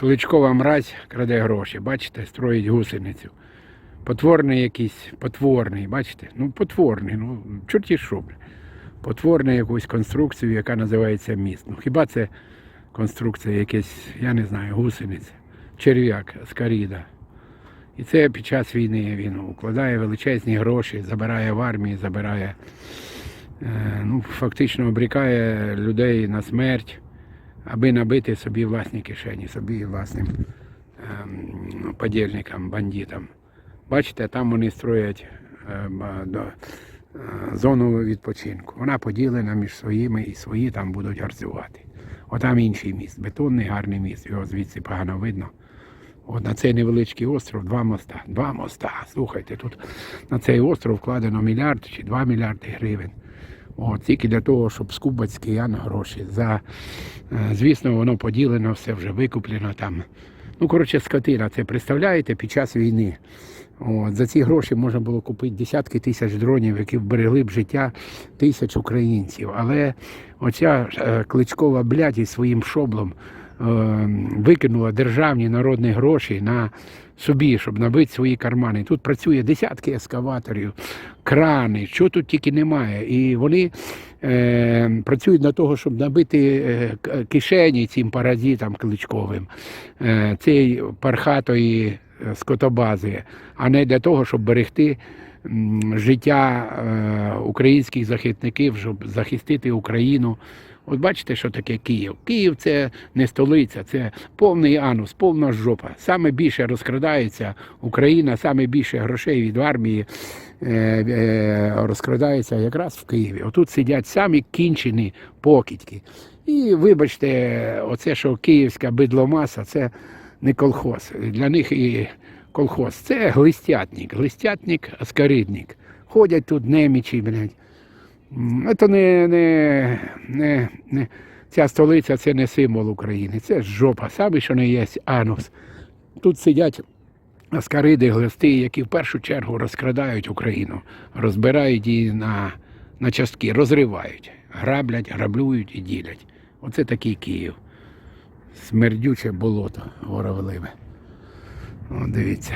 Кличкова мразь краде гроші, бачите, строїть гусеницю. Потворний якийсь, потворний, бачите? Ну, потворний, ну, чорті що. Потворний якусь конструкцію, яка називається міст. Ну, хіба це конструкція якась, я не знаю, гусениця, черв'як, скаріда. І це під час війни він укладає величезні гроші, забирає в армії, забирає, е, ну, фактично обрікає людей на смерть, аби набити собі власні кишені, собі власним ем, подільникам, бандитам. Бачите, там вони строять е, до, е, зону відпочинку. Вона поділена між своїми і свої там будуть гарцювати. Отам інший міст, бетонний гарний міст, його звідси погано видно. От на цей невеличкий остров два моста. Два моста. Слухайте, тут на цей остров вкладено мільярд чи два мільярди гривень. От, тільки для того, щоб скубати з киян гроші. За, е, звісно, воно поділено, все вже викуплено там. Ну, коротше, скотина, це представляєте під час війни. От, за ці гроші можна було купити десятки тисяч дронів, які вберегли б життя тисяч українців. Але оця е, кличкова блядь із своїм шоблом е, викинула державні народні гроші на собі, щоб набити свої кармани. Тут працює десятки ескаваторів, крани, що тут тільки немає. І вони е, працюють на того, щоб набити е, кишені цим паразитам кличковим, е, цієї пархатої е, скотобази, а не для того, щоб берегти життя е, українських захисників, щоб захистити Україну. От бачите, що таке Київ? Київ це не столиця, це повний анус, повна жопа. Саме більше розкрадається Україна, саме більше грошей від армії е, е, розкрадається якраз в Києві. Отут сидять самі кінчені покидьки. І вибачте, оце, що київська бидломаса, це не колхоз. Для них і колхоз. Це глистятник, глистятник, аскаридник. Ходять тут немічі, блядь. Це не, не, не, не, ця столиця це не символ України, це жопа, саме що не є анус. Тут сидять аскариди, глисти, які в першу чергу розкрадають Україну, розбирають її на, на частки, розривають, граблять, граблюють і ділять. Оце такий Київ. Смердюче болото горовливе. О, дивіться.